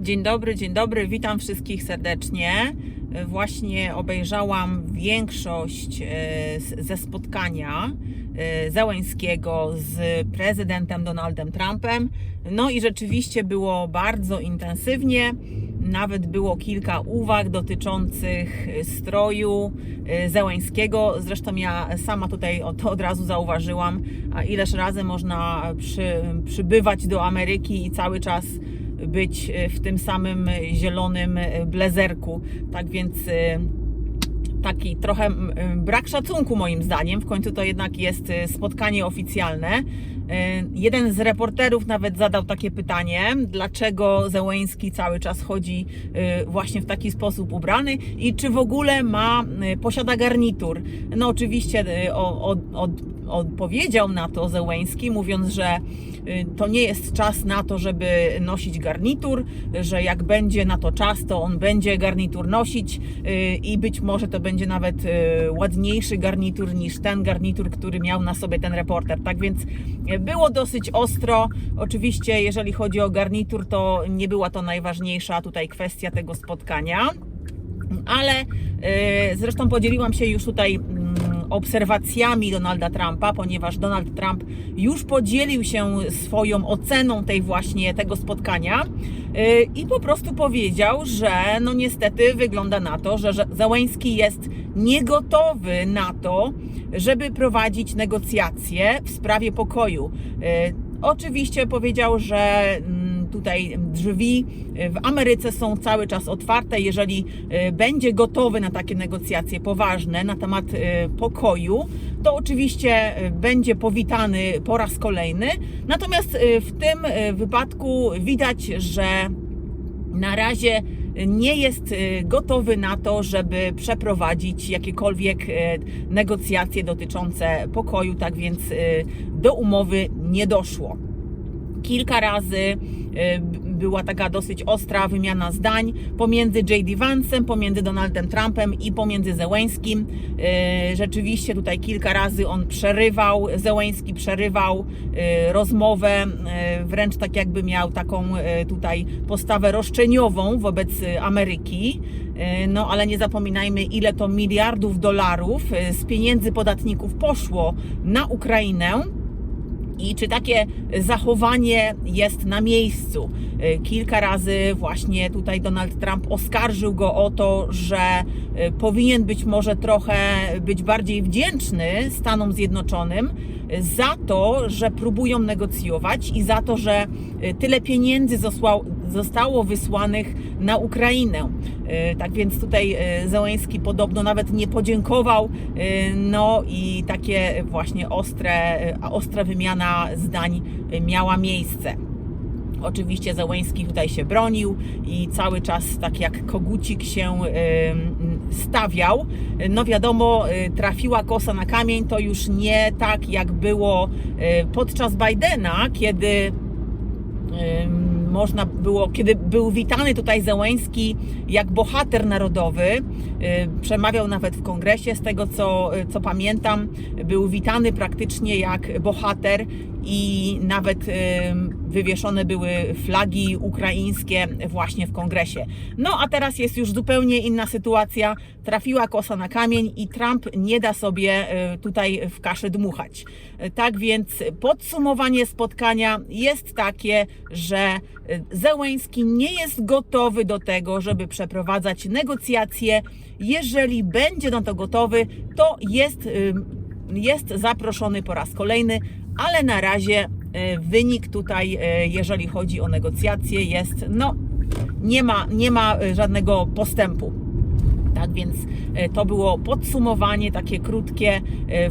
Dzień dobry, dzień dobry, witam wszystkich serdecznie. Właśnie obejrzałam większość e, ze spotkania e, Załęskiego z prezydentem Donaldem Trumpem. No i rzeczywiście było bardzo intensywnie. Nawet było kilka uwag dotyczących stroju e, Załęskiego. Zresztą ja sama tutaj to od razu zauważyłam, ileż razy można przy, przybywać do Ameryki i cały czas być e, w tym samym zielonym e, blazerku. Tak więc e, taki trochę brak szacunku moim zdaniem. W końcu to jednak jest spotkanie oficjalne. Jeden z reporterów nawet zadał takie pytanie, dlaczego Zełęński cały czas chodzi właśnie w taki sposób ubrany i czy w ogóle ma, posiada garnitur. No oczywiście od, od, odpowiedział na to Zełęński, mówiąc, że y, to nie jest czas na to, żeby nosić garnitur, że jak będzie na to czas, to on będzie garnitur nosić y, i być może to będzie nawet y, ładniejszy garnitur niż ten garnitur, który miał na sobie ten reporter. Tak więc było dosyć ostro. Oczywiście, jeżeli chodzi o garnitur, to nie była to najważniejsza tutaj kwestia tego spotkania ale zresztą podzieliłam się już tutaj obserwacjami Donalda Trumpa, ponieważ Donald Trump już podzielił się swoją oceną tej właśnie tego spotkania e, i po prostu powiedział, że no niestety wygląda na to, że Załęski jest niegotowy na to, żeby prowadzić negocjacje w sprawie pokoju. E, Oczywiście powiedział, że tutaj drzwi w Ameryce są cały czas otwarte. Jeżeli e, będzie gotowy na takie negocjacje poważne na temat e, pokoju, to oczywiście e, będzie powitany po raz kolejny. Natomiast w tym wypadku widać, że na razie nie jest gotowy na to, żeby przeprowadzić jakiekolwiek negocjacje dotyczące pokoju, tak więc do umowy nie doszło. Kilka razy b- była taka dosyć ostra wymiana zdań pomiędzy J.D. Vance'em, pomiędzy Donaldem Trumpem i pomiędzy Zełęskim. E, Rzeczywiście tutaj kilka razy on przerywał, Zełęski przerywał e, rozmowę, wręcz tak jakby miał taką tutaj postawę roszczeniową wobec Ameryki. No ale nie zapominajmy, ile to miliardów dolarów z pieniędzy podatników poszło na Ukrainę. I czy takie zachowanie jest na miejscu? Y, Kilka razy właśnie tutaj Donald Trump oskarżył go o to, że y, powinien być może trochę być bardziej wdzięczny Stanom Zjednoczonym y, za to, że próbują negocjować i za to, że tyle pieniędzy zostało wysłanych na Ukrainę. Y, Tak więc tutaj y, Zełęński podobno nawet nie podziękował. y, No i takie właśnie ostre, ostra wymiana zdań miała miejsce. Oczywiście Zełęński tutaj się bronił i cały czas tak jak kogucik się stawiał. No wiadomo, trafiła kosa na kamień, to już nie tak jak było podczas Bidena, kiedy można było, kiedy był witany tutaj Zełęński jak bohater narodowy, y, przemawiał nawet w kongresie, z tego co, co pamiętam, był witany praktycznie jak bohater i nawet ym, wywieszone były flagi ukraińskie właśnie w kongresie. No a teraz jest już zupełnie inna sytuacja. Trafiła kosa na kamień i Trump nie da sobie y, tutaj w kaszy dmuchać. Y, Tak więc podsumowanie spotkania jest takie, że y, Zełęński nie jest gotowy do tego, żeby przeprowadzać negocjacje. Jeżeli będzie na to gotowy, to jest, y, jest zaproszony po raz kolejny, ale na razie y, wynik tutaj, y, jeżeli chodzi o negocjacje, jest no nie ma, nie ma żadnego postępu. Tak więc to było podsumowanie takie krótkie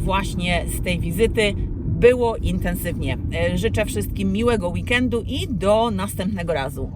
właśnie z tej wizyty. Było intensywnie. E, Życzę wszystkim miłego weekendu i do następnego razu.